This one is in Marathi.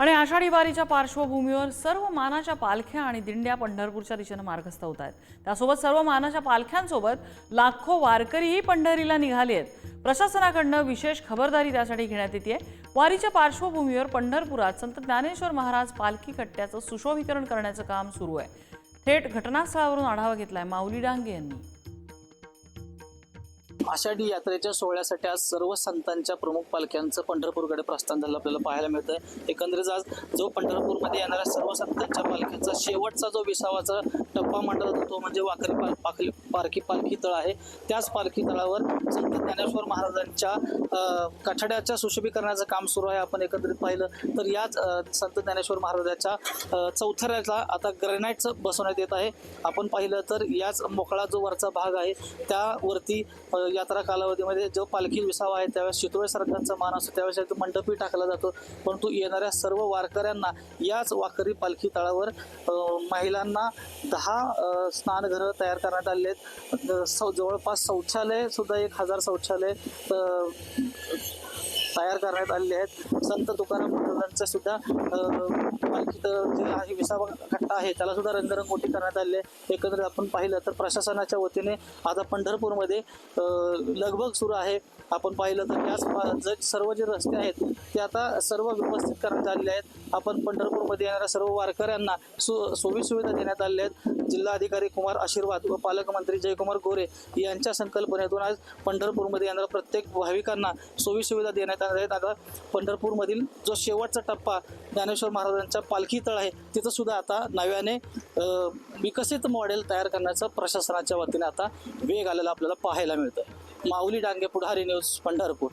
आणि आषाढी वारीच्या पार्श्वभूमीवर सर्व मानाच्या पालख्या आणि दिंड्या पंढरपूरच्या दिशेनं मार्गस्थ होत आहेत. त्यासोबत सर्व मानाच्या पालख्यांसोबत लाखो वारकरीही पंढरीला निघाले आहेत. प्रशासनाकडनं विशेष खबरदारी त्यासाठी घेण्यात येते वारीच्या पार्श्वभूमीवर पंढरपुरात संत ज्ञानेश्वर महाराज पालखी कट्ट्याचं सुशोभीकरण करण्याचं काम सुरू आहे. थेट घटनास्थळावरून आढावा घेतलाय माऊली डांगे यांनी. आषाढी यात्रेच्या सोहळ्यासाठी आज सर्व संतांच्या प्रमुख पालख्यांचं पंढरपूरकडे प्रस्थान झालं. आपल्याला पाहायला मिळतं एकंदरीत आज जो पंढरपूरमध्ये येणाऱ्या सर्व संतांच्या पालख्यांचा शेवटचा जो विसावाचा टप्पा मांडला जातो तो म्हणजे वाकरी पाल पाखली पारखी पालखी तळ आहे. त्याच पालखी तळावर संत ज्ञानेश्वर महाराजांच्या कठड्याच्या सुशोभीकरणाचं काम सुरू आहे. आपण एकत्रित पाहिलं तर याच संत ज्ञानेश्वर महाराजाच्या चौथऱ्याला आता ग्रेनाईटचं बसवण्यात येत आहे. आपण पाहिलं तर याच मोकळा जो वरचा भाग आहे त्यावरती यात्रा कालावधीमध्ये जो पालखी विसावा आहे त्यावेळेस शितोळे सरकारचा मान असतो. त्यावेळेस तो मंडपही टाकला जातो. परंतु येणाऱ्या सर्व वारकऱ्यांना याच वाकरी पालखी तळावर महिलांना दहा स्नानघरं तयार करण्यात आले आहेत. जवळपास शौचालय सुद्धा एक हजार शौचालय तयार करण्यात आलेले आहेत. संत तुकाराम महाराजांचं सुद्धा अं, जे आहे विसावा कट्टा आहे त्याला सुद्धा रंगरंगोटी करण्यात आली आहे एकंदरीत आपण पाहिलं तर प्रशासनाच्या वतीने आता पंढरपूरमध्ये लगभग लगबग सुरू आहे. आपण पाहिलं तर त्याच सर्व जे रस्ते आहेत ते आता सर्व व्यवस्थित करण्यात आलेले आहेत. आपण पंढरपूरमध्ये येणाऱ्या सर्व वारकऱ्यांना सु सोयी सुविधा देण्यात आलेल्या आहेत. जिल्हाधिकारी कुमार आशीर्वाद व पालकमंत्री जयकुमार गोरे यांच्या संकल्पनेतून आज पंढरपूरमध्ये येणाऱ्या प्रत्येक भाविकांना सोयी सुविधा देण्यात करण्यात आहेत. आता पंढरपूरमधील जो शेवटचा टप्पा ज्ञानेश्वर महाराजांच्या पालखी तळ आहे तिथं सुद्धा आता नव्याने विकसित मॉडेल तयार करण्याचं प्रशासनाच्या वतीने आता वेग आलेला आपल्याला पाहायला मिळतं माऊली डांगे पुढारी न्यूज पंढरपूर.